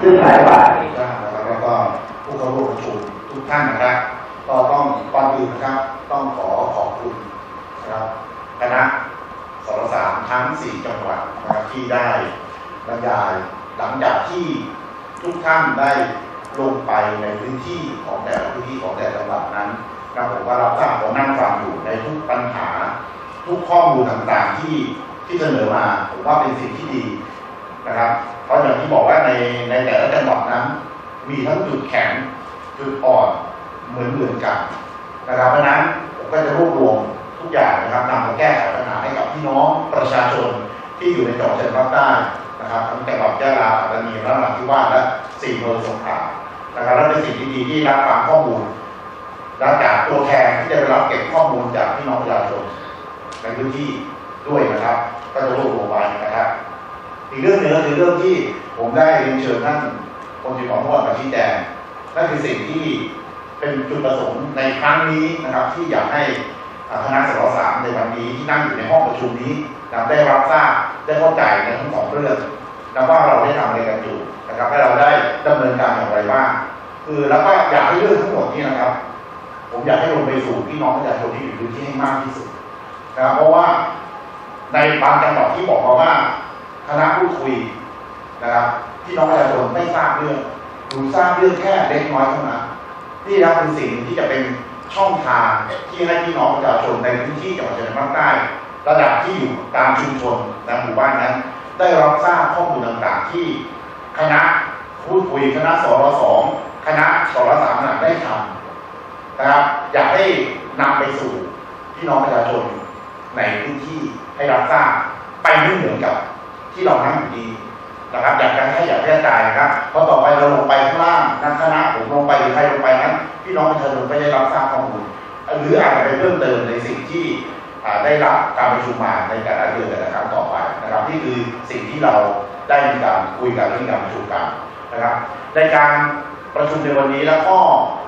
ซึ่งหลายฝ่ายนะครับแล้วก็ผู้เข้าร่วมประชุมทุกท่านนะครับ ก็ต้องก่อนอื่นนะครับ ต้องขอขอบคุณนะครับคณะสรสามทั้ง 4 จังหวัดนะครับที่ได้บรรยายหลังจากที่ทุกท่านได้ลงไปในพื้นที่ของแต่ละพื้นที่ของแต่ละจังหวัดนั้นนะผมก็รับทราบผมนั่งฟังอยู่ในทุกปัญหา ทุกข้อมูลต่างๆที่ที่เสนอมาผมว่าเป็นสิ่งที่ดีนะครับ ราะอย่างที่บอกว่าในในแต่ละจังหวัดนั้น มีทั้งจุดแข็งจุดอ่อนเหมือนเหมือนกันนะครับเพราะนั้นผมก็จะรวบรวมทุกอย่างนะครับนำมาแก้ไขปัญหาให้กับพี่น้องประชาชนที่อยู่ในจังหวัดชายภาคใต้นะครับทั้งจังหวัดยะลาปัตตานีนราธิวาสและสี่เมืองสงขลานะครับและเป็นสิ่งที่ดีที่รับฟังข้อมูลและจากตัวแทนที่จะไปรับเก็บข้อมูลจากพี่น้องประชาชนในพื้นที่ด้วยนะครับ ก็จะรวบรวมไว้นะครับ อีกเรื่องหนึ่งก็คือเรื่องที่ผมได้เรียนเชิญท่านคนที่ของเมื่อวานมาชี้แจงนั่นคือสิ่งที่เป็นจุดประสงค์ในครั้งนี้นะครับ ที่อยากให้คณะสรสามในวันนี้ที่นั่งอยู่ในห้องประชุมนี้นะได้รับทราบได้เข้าใจในทั้งสองเรื่องนะว่าเราได้ทำอะไรกันอยู่นะครับให้เราได้ดำเนินการอย่างไรบ้างคือแล้วก็อยากให้เรื่องทั้งหมดนี้นะครับ ผมอยากให้ลงไปสู่พี่น้องประชาชนที่อยู่พื้นที่ให้มากที่สุดนะครับเพราะว่าในบางจังหวัดที่บอกมาว่า คณะพูดคุยนะครับพี่น้องประชาชนไม่ทราบเรื่องหรือทราบเรื่องแค่เล็กน้อยเท่านั้นนี่นะเป็นสิ่งที่จะเป็นช่องทางที่ให้พี่น้องประชาชนในพื้นที่จังหวัดชายแดนภาคใต้ระดับที่อยู่ตามชุมชนและหมู่บ้านนั้น ได้รับทราบข้อมูลต่างๆที่คณะพูดคุยคณะสรสองคณะสรสามน่ะได้ทำนะครับอยากให้นำไปสู่พี่น้องประชาชนในพื้นที่ให้รับทราบไปไม่เหมือนกับ ที่เรานั่งอยู่ดีนะครับอยากจะให้อยากกระจายนะครับเพราะต่อไปเราลงไปข้างล่างนักคณะผมลงไปหรือใครลงไปนั้นพี่น้องประชาชนไม่ได้รับทราบข้อมูลหรืออาจจะไปเพิ่มเติมในสิ่งที่ได้รับการประชุมมาในแต่ละเดือนแต่ละครั้งต่อไปนะครับนี่คือสิ่งที่เราได้มีการคุยกันและมีการประชุมกันนะครับในการประชุมในวันนี้แล้วก็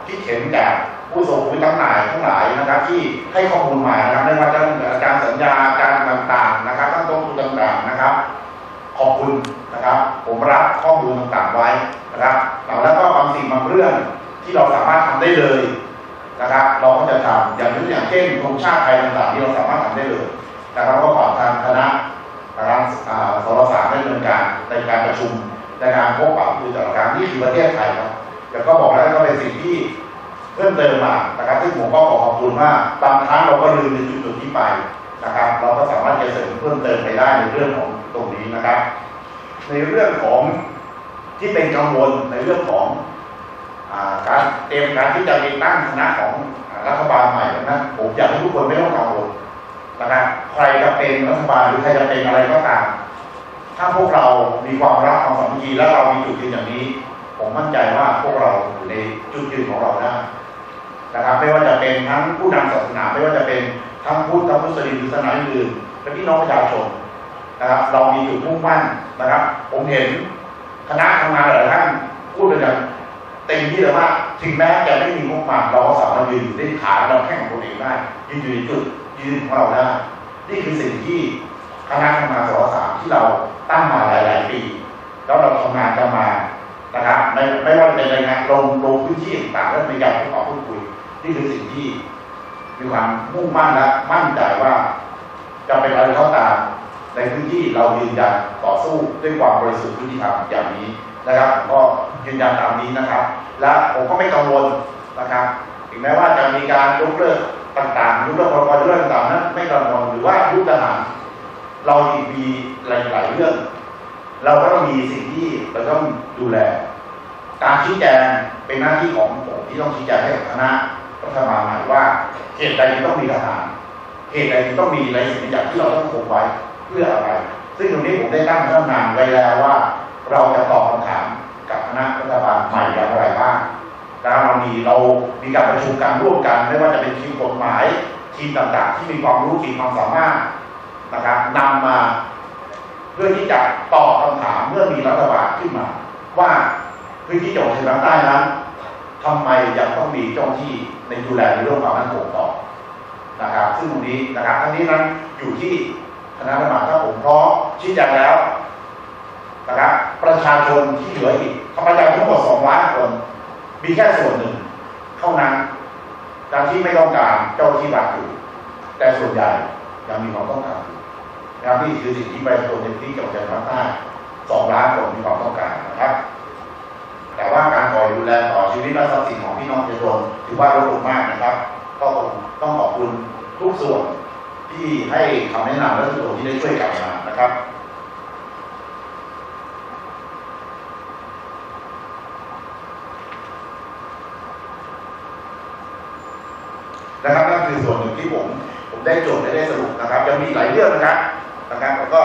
คิดเห็นจากผู้ทรงคุณทั้งหลายทั้งหลายนะครับ ที่ให้ข้อมูลมานะครับไม่ว่าจะการสัญญาการต่างๆนะครับตั้งต้นทุนต่างๆนะ ขอบคุณนะครับ ผมรับข้อมูลต่างๆไว้นะครับแล้วก็บางสิ่งบางเรื่องที่เราสามารถทำได้เลยนะครับ เราก็จะทำอย่างยกอย่างเช่นธงชาติไทยต่างๆที่เราสามารถทำได้เลยนะครับก็ฝากทางคณะนะครับอ่าสรสารได้ดำเนินการในการประชุมในการพบปะคุยแต่ละครั้งนี่คือประเทศไทยครับแล้วก็บอกแล้วก็เป็นสิ่งที่เพิ่มเติมมานะครับซึ่งผมก็ขอขอบคุณว่าบางครั้งเราก็ลืมในจุดๆที่ไปนะครับ เราก็สามารถจะเสริมเพิ่มเติมไปได้ในเรื่องของ ตรงนี้นะครับ ในเรื่องของที่เป็นกังวลในเรื่องของอการเตรียมการที่จะมีตั้งคณะของรัฐบาลใหม่นั้นผมอยากให้ทุกคนไม่ต้องกังวลนะครับใครจะเป็นรัฐบาลหรือใครจะเป็นอะไรก็ตาม ถ้าพวกเรามีความรักความสามัคคีและเรามีจุดยืนอย่างนี้ ผมมั่นใจว่าพวกเราอยู่ในจุดยืนของเราได้นะครับไม่ว่าจะเป็นทั้งผู้นำศาสนาไม่ว่าจะเป็นทั้งพุทธมุสลิมหรือศาสนาอื่นและพี่น้องประชาชน นะครับ เรามีจุดมุ่งมั่นนะครับ ผมเห็นคณะทำงานหลายท่านพูดกันอย่างเต็มที่เลยว่าถึงแม้จะไม่มีงบประมาณเราก็สามารถยืนอยู่ได้ขาเราแข่งของตัวเองได้ยืนอยู่ในจุดยืนของเราได้นี่คือสิ่งที่คณะทำงานสสามที่เราตั้งมาหลาย ๆ ปี แล้วเราทำงานกันมานะครับไม่ไม่ว่าจะเป็นในงานลงลงพื้นที่ต่างๆและในการพูดพูดคุยนี่คือสิ่งที่มีความมุ่งมั่นและมั่นใจว่า จะเป็นอะไรก็ตาม ในพื้นที่เรายืนยันต่อสู้ด้วยความบริสุทธิ์ยุติธรรมอย่างนี้นะครับผมก็ยืนยันตามนี้นะครับ และผมก็ไม่กังวลนะครับ ถึงแม้ว่าจะมีการยกเลิกต่างๆยกเลิกพรกยกเลิกต่างๆนั้นไม่กังวลหรือว่ายุทหารเราอีกมีหลายๆเรื่อง เราก็ต้องมีสิ่งที่เราต้องดูแล การชี้แจงเป็นหน้าที่ของผมที่ต้องชี้แจงให้กับคณะรัฐบาลใหม่ว่าเหตุใดต้องมีทหารเหตุใดต้องมีรายสิ่งอย่างที่เราต้องคงไว้ เพื่ออะไร ซึ่งตรงนี้ผมได้ตั้งคำถามไว้แล้วว่า เราจะตอบคำถามกับคณะรัฐบาลใหม่อย่างไรบ้างแล้วเรามีเรามีการประชุมกันร่วมกันไม่ว่าจะเป็นทีมกฎหมาย ทีมต่างๆ ที่มีความรู้ทีมความสามารถนะครับนำมาเพื่อที่จะตอบคำถามเมื่อมีรัฐบาลขึ้นมา ว่าพื้นที่จังหวัดชายแดนใต้นั้นทำไมยังต้องมีเจ้าหน้าที่ในดูแลในเรื่องความมั่นคงต่อนะครับ ซึ่งตรงนี้นะครับทั้งนี้นั้นอยู่ที่ คณะรัฐบาลถ้าผมพร้อมชี้แจงแล้วนะครับประชาชนที่เหลืออีกธรรมดาทั้งหมดสองล้านคน มีแค่ส่วนหนึ่งเท่านั้นการที่ไม่ต้องการเจ้าหน้าที่รัฐอยู่แต่ส่วนใหญ่ยังมีความต้องการอยู่นะครับนี่คือสิ่งที่ประชาชนในที่จังหวัดชายนาใต้สองล้านคนมีความต้องการนะครับ แต่ว่าการก่อดูแลต่อชีวิตและทรัพย์สินของพี่น้องประชาชนถือว่าลดลงมากนะครับ ก็ต้องขอบคุณทุกส่วน ที่ให้คำแนะนำและทุกส่วนที่ได้ช่วยกันมานะครับนะครับนั่นคือส่วนหนึ่งที่ผมผมได้โจทย์และได้สรุปนะครับ ยังมีหลายเรื่องนะครับนะครับ แล้วก็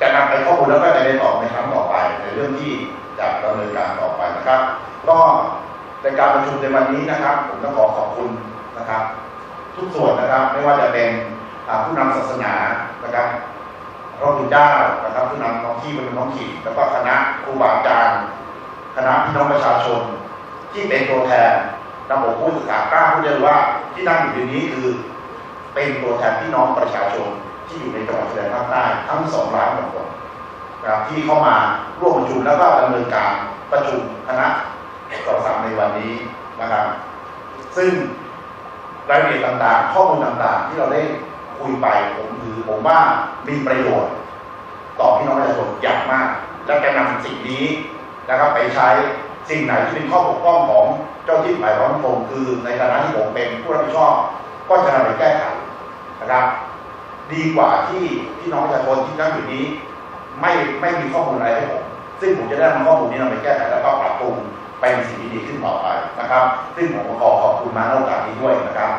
จะนำไปข้อมูลแล้วก็จะได้ตอบในครั้งต่อไป ในเรื่องที่จะดำเนินการต่อไปนะครับ ก็ในการประชุมในวันนี้นะครับ ผมต้องขอขอบคุณนะครับ ทุกส่วนนะครับ ไม่ว่าจะเป็น ผู้นำศาสนานะครับพระคุณเจ้านะครับผู้นำท้องที่เป็นท้องถิ่นแล้วก็คณะครูบาอาจารย์คณะพี่น้องประชาชน ที่เป็นตัวแทนระบบผู้ศึกษากล้าพูดได้ว่าที่นั่งอยู่ตรงนี้คือเป็นตัวแทนพี่น้องประชาชนที่อยู่ในจังหวัดชายแดนภาคใต้ทั้งสองล้านกว่าคนนะครับที่เข้ามาร่วมประชุมแล้วก็ดำเนินการประชุมคณะสสามในวันนี้นะครับ ซึ่งรายละเอียดต่างๆ ข้อมูลต่างๆ ที่เราได้ คุยไปผมถือผมว่ามีประโยชน์ ต่อพี่น้องประชาชนอย่างมาก และจะนำสิ่งนี้นะครับ ไปใช้สิ่งไหนที่เป็นข้อบกพร่องของเจ้าที่ฝ่ายความมั่นคงคือในฐานะที่ผมเป็นผู้รับผิดชอบ ก็จะนำไปแก้ไขนะครับ ดีกว่าที่พี่น้องประชาชนที่นั่งอยู่นี้ ไม่ไม่มีข้อมูลอะไรให้ผมซึ่งผมจะได้นำข้อมูลนี้นำไปแก้ไขแล้วก็ปรับปรุงไปในสิ่งที่ดีขึ้นต่อไปนะครับ ซึ่งผมขอขอบคุณมาในโอกาสนี้ด้วยนะครับ